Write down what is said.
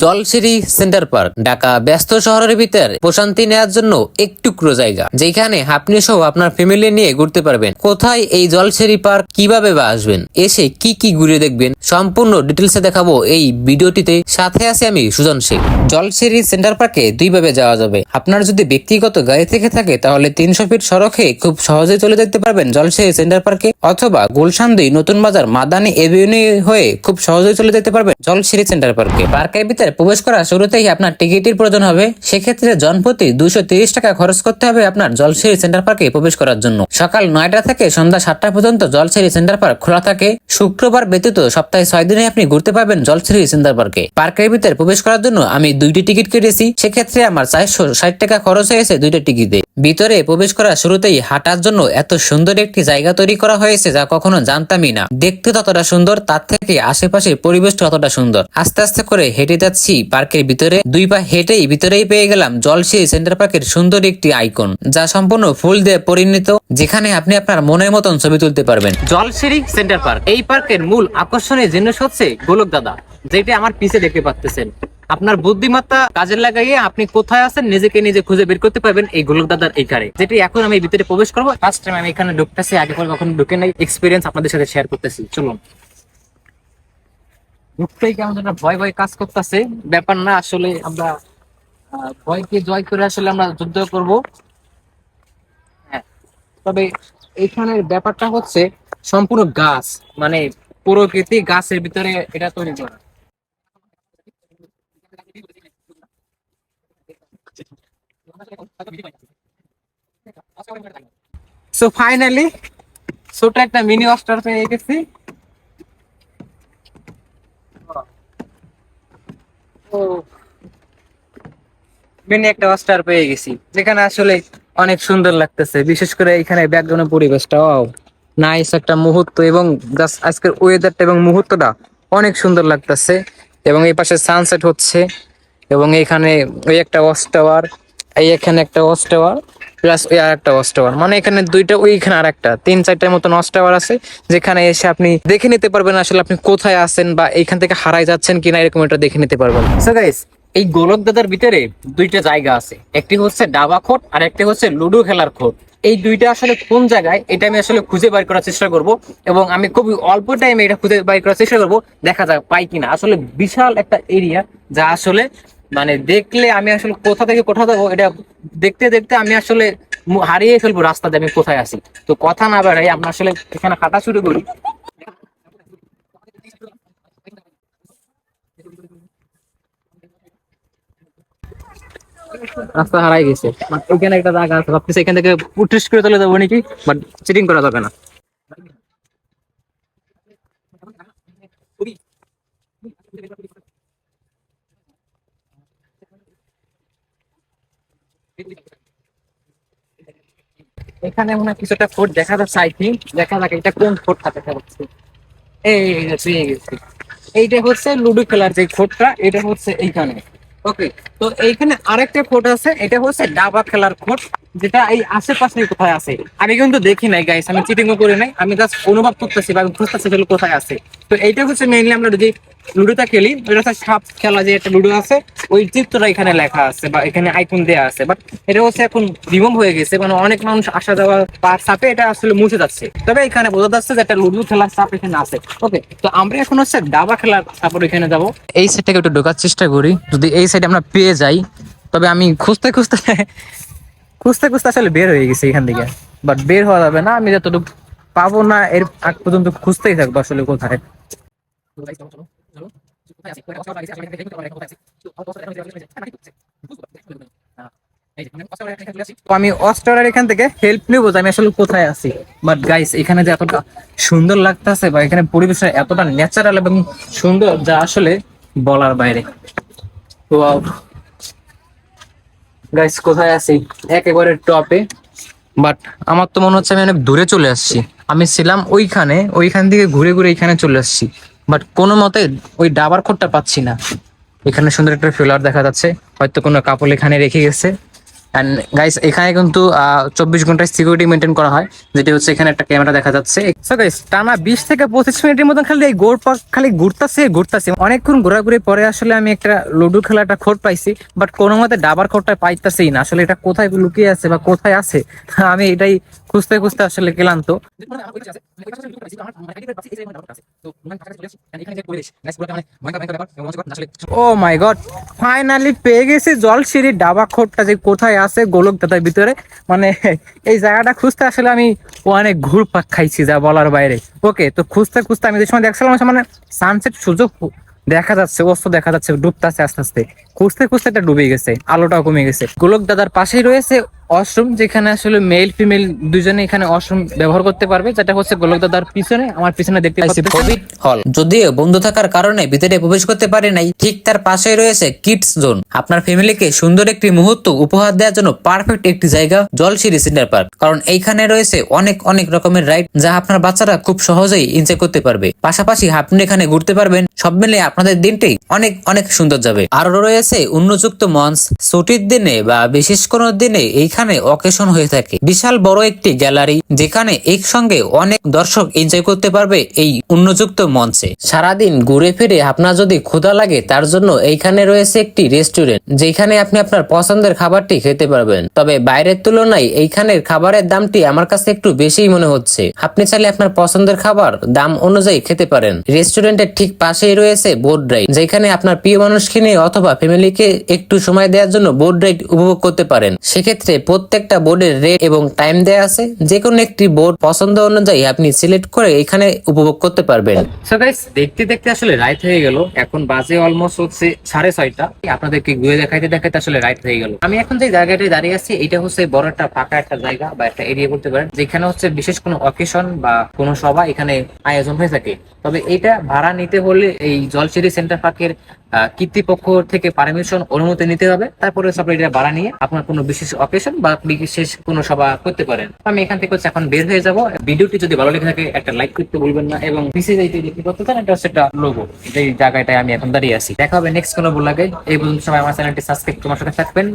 Jolshiri centre park, Dhaka ব্যস্ত শহরের ভিতর প্রশান্তি নেওয়ার জন্য একটুকরো জায়গা, যেখানে আপনি সহ আপনার ফ্যামিলি নিয়ে ঘুরতে পারবেন। কোথায় এই জলসিরি পার্ক, কীভাবে বা আসবেন? এসে কি কি ঘুরে দেখবেন? সম্পূর্ণ ডিটেলসে দেখাবো এই ভিডিওটিতে। সাথে আছে আমি সুজন শেখ জলসিরি সেন্টার পার্কে দুইভাবে যাওয়া যাবে। আপনার যদি ব্যক্তিগত গাড়ি থেকে থাকে, তাহলে তিনশো ফিট সড়কে খুব সহজে চলে যেতে পারবেন জলসিরি সেন্টার পার্কে। অথবা গুলশান্দি নতুন বাজার মাদানি এভিনিউ হয়ে খুব সহজেই চলে যেতে পারবেন জলসিরি সেন্টার পার্কে। পার্কের ভিতরে প্রবেশ করা শুরুতেই আপনার টিকিটের প্রয়োজন হবে। সেক্ষেত্রে জনপ্রতি দুশো টাকা খরচ করতে হবে আপনার জলসিরি সেন্টার পার্কে প্রবেশ করার জন্য। সকাল নয়টা থেকে সন্ধ্যা সাতটা পর্যন্ত জলসিরি সেন্টার পার্ক খোলা থাকে। শুক্রবার ব্যতীত সপ্তাহে ছয় দিনে আপনি ঘুরতে পারবেন জলসিরি সেন্টার পার্কে। পার্কের ভিতরে প্রবেশ করার জন্য আমি দুইটি টিকিট কেটেছি। সেক্ষেত্রে আমার চারশো ষাট টাকা খরচ হয়েছে দুইটা টিকিটে। ভিতরে প্রবেশ করার শুরুতেই হাঁটার জন্য এত সুন্দর একটি জায়গা তৈরি করা হয়েছে যা কখনো জানতামই না। দেখতে ততটা সুন্দর, তার থেকে আশেপাশের পরিবেশটা ততটা সুন্দর। আস্তে আস্তে করে হেঁটে যাচ্ছি। পার্কের ভিতরে দুই পা হেঁটেই ভিতরেই পেয়ে গেলাম জলসিরি সেন্টার পার্কের সুন্দর একটি আইকন, যা সম্পূর্ণ ফুল দিয়ে পরিণত, যেখানে আপনি আপনার মনের মতন ছবি তুলতে পারবেন। জলসিরি সেন্টার পার্ক, এই পার্কের মূল আকর্ষণীয় জিনিস হচ্ছে গোলক দাদা, যেটা আমার পিছে দেখতে পাচ্ছেন আপনার বুদ্ধিমত্তা কাজে লাগাইয়ে আপনি কোথায় আছেন নিজেকে নিজে খুঁজে বের করতে পারবেন এই গোলক দাদার এই কারে যেটি এখন আমি ভিতরে প্রবেশ করব। ফার্স্ট টাইম আমি এখানে ঢুকতেছি, আগে পরে কখনো ঢুকে নাই এক্সপিরিয়েন্স আপনাদের সাথে শেয়ার করতেছি। চলুন। ঢুকতেই কেমন যেন ভয় ভয় কাজ করতেছে। ব্যাপার না, আসলে আমরা ভয়কে জয় করে আসলে আমরা যুদ্ধ করব। হ্যাঁ তবে এখানের ব্যাপারটা হচ্ছে সম্পূর্ণ গাছ মানে প্রকৃতি গাছের ভিতরে এটা তৈরি করা। সো ফাইনালি ছোট একটা মিনি অস্টার পেয়ে গেছি। মিনি একটা অস্টার পেয়ে গেছি। যেখানে আসলে অনেক সুন্দর লাগতেছে। বিশেষ করে এখানে ব্যাকগ্রাউন্ডের পরিবেশটা নাইস একটা মুহূর্ত এবং আজকের ওয়েদারটা এবং মুহূর্তটা অনেক সুন্দর লাগতেছে। এবং এই পাশে সানসেট হচ্ছে এবং এখানে ওই একটা ওয়াচ টাওয়ার এই এখানে একটা ওয়াচ টাওয়ার প্লাস ওই আর একটা ওয়াচ টাওয়ার মানে এখানে দুইটা, ওইখানে আর একটা তিন, চারটার মতন ওয়াচ টাওয়ার আছে, যেখানে এসে আপনি দেখে নিতে পারবেন আসলে আপনি কোথায় আছেন বা এইখান থেকে হারাই যাচ্ছেন কিনা এরকম একটা দেখে নিতে পারবেন। সো গাইস এই গোলক দাদার ভিতরে দুইটা জায়গা আছে। একটি হচ্ছে ডাবা খোট আর একটি হচ্ছে লুডো খেলার খোট। এই দুইটা আসলে কোন জায়গায়, এটা আমি আসলে খুঁজে বের করার চেষ্টা করব এবং আমি খুবই অল্প টাইমে এটা খুঁজে বের করার চেষ্টা করব, দেখা যাক পাই কিনা। আসলে বিশাল একটা এরিয়া যা আসলে মানে দেখলে আমি আসলে কোথা থেকে কোথা যাব, এটা দেখতে দেখতে আমি আসলে হারিয়ে ফেলব রাস্তাতে আমি কোথায় আছি। তো কথা না বেড়াই, আমরা আসলে এখানে হাঁটা শুরু করি। রাস্তা হারাই গেছে। মানে এখানে একটা জায়গা আছে, ভাবতেছি এখান থেকে উঠিস করে চলে যাব নাকি? বাট চিটিং করা যাবে না। এখানে মনে হয় কিছুটা ফোর্ট দেখা যাচ্ছে আই থিঙ্ক দেখা যাক এটা কোন ফোর্টটা দেখা এই এইটা হচ্ছে লুডো খেলার যে খোটটা এটা হচ্ছে এইখানে। ওকে তো এইখানে আরেকটা খোট আছে এটা হচ্ছে ডাবা খেলার খোট যেটা এই আশেপাশে কোথায় আছে? আমি কিন্তু দেখি নাই গাইস আমি চিটিংও করি নাই, আমি জাস্ট অনুভব করতেছি বা খুঁজতেছি এগুলো কোথায় আছে। তো এইটা হচ্ছে মেইনলি আমরা যদি লুডোটা খেলি ওটা সাপ খেলা যে একটা লুডো আছে, ওই চিত্রটা এখানে লেখা আছে বা এখানে আইকন দেওয়া আছে বাট এটা হচ্ছে এখন রিমুভ হয়ে গেছে মানে অনেক মানুষ আসা যাওয়া পার সাপে এটা আসলে মুছে যাচ্ছে। তবে এখানে বোঝা যাচ্ছে যে একটা লুডো খেলার সাপ এখানে আছে। ওকে তো আমরা এখন হচ্ছে দাবা খেলার সাপোর এখানে যাব। এই সাইডটাকে একটু ঢোকার চেষ্টা করি। যদি এই সাইডে আমরা পেয়ে যাই, তবে আমি খুঁজতে খুঁজতে খুঁজতে খুঁজতে আসলে বের হয়ে গেছি এখান থেকে। বাট বের হওয়া যাবে না, আমি যতটুকু পাবো না, এর আগ পর্যন্ত খুঁজতেই থাকব আসলে কোথায়। আমি অস্ট্রেলিয়ার এখান থেকে হেল্প নেব যে আমি আসলে কোথায় আছি। বাট গাইস এখানে যে এতটা সুন্দর লাগতেছে বা এখানে পরিবেশটা এতটা ন্যাচারাল এবং সুন্দর যা আসলে বলার বাইরে। গাইস কোথায় আছি? একেবারে টপে বাট আমার তো মনে হচ্ছে আমি অনেক দূরে চলে আসছি। আমি ছিলাম ওইখানে, ওইখান থেকে ঘুরে ঘুরে এখানে চলে আসছি। বাট কোনো মতে ওই ডাবার খোরটা পাচ্ছি না। এখানে সুন্দর একটা ফ্লোয়ার দেখা যাচ্ছে। হয়তো কোনো কাপড় এখানে রেখে গেছে। অ্যান্ড গাইস এখানে কিন্তু চব্বিশ ঘন্টায় সিকিউরিটি মেনটেন করা হয়, যেটি হচ্ছে এখানে একটা ক্যামেরা দেখা যাচ্ছে। টানা বিশ থেকে পঁচিশ মিনিটের মতন খালি এই গোড় খালি ঘুরতাছে ঘুরতাছে। অনেকক্ষণ ঘোরাঘুরি পরে আসলে আমি একটা লুডো খেলাটা খোট পাইছি বাট কোনো মতে ডাবার খোটটা পাইতেছি না। আসলে এটা কোথায় লুকিয়ে আছে বা কোথায় আছে? আমি এটাই খুঁজতে খুঁজতে আসলে গেলাম তো ও মাই গড ফাইনালি পেয়ে গেছি জলসিঁড়ি ডাবা খোটটা যে কোথায় আছে গোলক দাদার ভিতরে। মানে এই জায়গাটা খুঁজতে আসলে আমি অনেক ঘুরপাক খাইছি যা বলার বাইরে। ওকে তো খুঁজতে খুঁজতে আমি যে সময় দেখছিলাম মানে সানসেট সুযোগ দেখা যাচ্ছে অস্ত দেখা যাচ্ছে ডুবতাছে আস্তে আস্তে। খুঁজতে খুঁজতে এটা ডুবে গেছে আলোটাও কমে গেছে। গোলক দাদার পাশেই রয়েছে ওয়াশরুম যেখানে আসলে মেল ফিমেল দুজনে এখানে ওয়াশরুম ব্যবহার করতে পারবে যেটা হচ্ছে গোলক দাদার পিছনে আমার পিছনে দেখতে পাচ্ছি কোভিড হল যদিও বন্ধ থাকার কারণে ভিতরে প্রবেশ করতে পারে নাই ঠিক তার পাশে রয়েছে কিডস জোন আপনার ফ্যামিলিকে সুন্দর একটি মুহূর্ত উপহার দেওয়ার জন্য পারফেক্ট একটি জায়গা জলসিরি সেন্টার পার্ক কারণ এইখানে রয়েছে অনেক অনেক রকমের রাইড যা আপনার বাচ্চারা খুব সহজেই এনজয় করতে পারবে। পাশাপাশি আপনি এখানে ঘুরতে পারবেন সব মিলে আপনাদের দিনটি অনেক অনেক সুন্দর যাবে। আরও রয়েছে উন্নযুক্ত মঞ্চ। ছুটির দিনে বা বিশেষ কোনো দিনে এইখানে অকেশন হয়ে থাকে। বিশাল বড় একটি গ্যালারি যেখানে একসঙ্গে অনেক দর্শক এনজয় করতে পারবে এই উন্নযুক্ত মঞ্চে। সারাদিন ঘুরে ফিরে আপনার যদি ক্ষুধা লাগে, তার জন্য এইখানে রয়েছে একটি রেস্টুরেন্ট যেখানে আপনি আপনার পছন্দের খাবারটি খেতে পারবেন। তবে বাইরের তুলনায় এইখানের খাবারের দামটি আমার কাছে একটু বেশিই মনে হচ্ছে। আপনি চাইলে আপনার পছন্দের খাবার দাম অনুযায়ী খেতে পারেন। রেস্টুরেন্টের ঠিক পাশেই রয়েছে বোট রাইড যেখানে আপনার প্রিয় মানুষকে নিয়ে অথবা ফ্যামিলিকে একটু সময় দেওয়ার জন্য বোট রাইড উপভোগ করতে পারেন। সেক্ষেত্রে প্রত্যেকটা বোর্ডের রেট এবং টাইম দেওয়া আছে। যে কোনো একটি বোর্ড পছন্দ অনুযায়ী আপনি সিলেক্ট করে এখানে উপভোগ করতে পারবেন। সো গাইস দেখতে দেখতে আসলে রাইট হয়ে গেল। এখন বাজে অলমোস্ট হচ্ছে সাড়ে ছয়টা। আপনাদেরকে ঘুরে দেখাইতে দেখাইতে আসলে রাইট হয়ে গেল। আমি এখন যে জায়গাটায় দাঁড়িয়ে আছি, এটা হচ্ছে বড় একটা ফাঁকা একটা জায়গা বা একটা এরিয়া বলতে পারেন, যেখানে হচ্ছে বিশেষ কোনো অকেশন বা কোনো সভা এখানে আয়োজন হয়ে থাকে। তবে এটা ভাড়া নিতে হলে এই জলসিরি সেন্টার পার্কের কর্তৃপক্ষ থেকে পারমিশন অনুমতি নিতে হবে। তারপরে সব এটা ভাড়া নিয়ে আপনার কোনো বিশেষ অকেশন বা বিশেষ কোনো সভা করতে পারেন। আমি এখান থেকে হচ্ছে এখন বের হয়ে যাব। ভিডিওটি যদি ভালো লেগে থাকে, একটা লাইক করতে ভুলবেন না এবং বিশেষ যাইতে করতে চান এটা হচ্ছে একটা লোগো এই জায়গাটায় আমি এখন দাঁড়িয়ে আছি। দেখা হবে নেক্সট কোনো লাগে এই পর্যন্ত সবাই আমার চ্যানেলটি সাবস্ক্রাইব তোমার সাথে থাকবেন।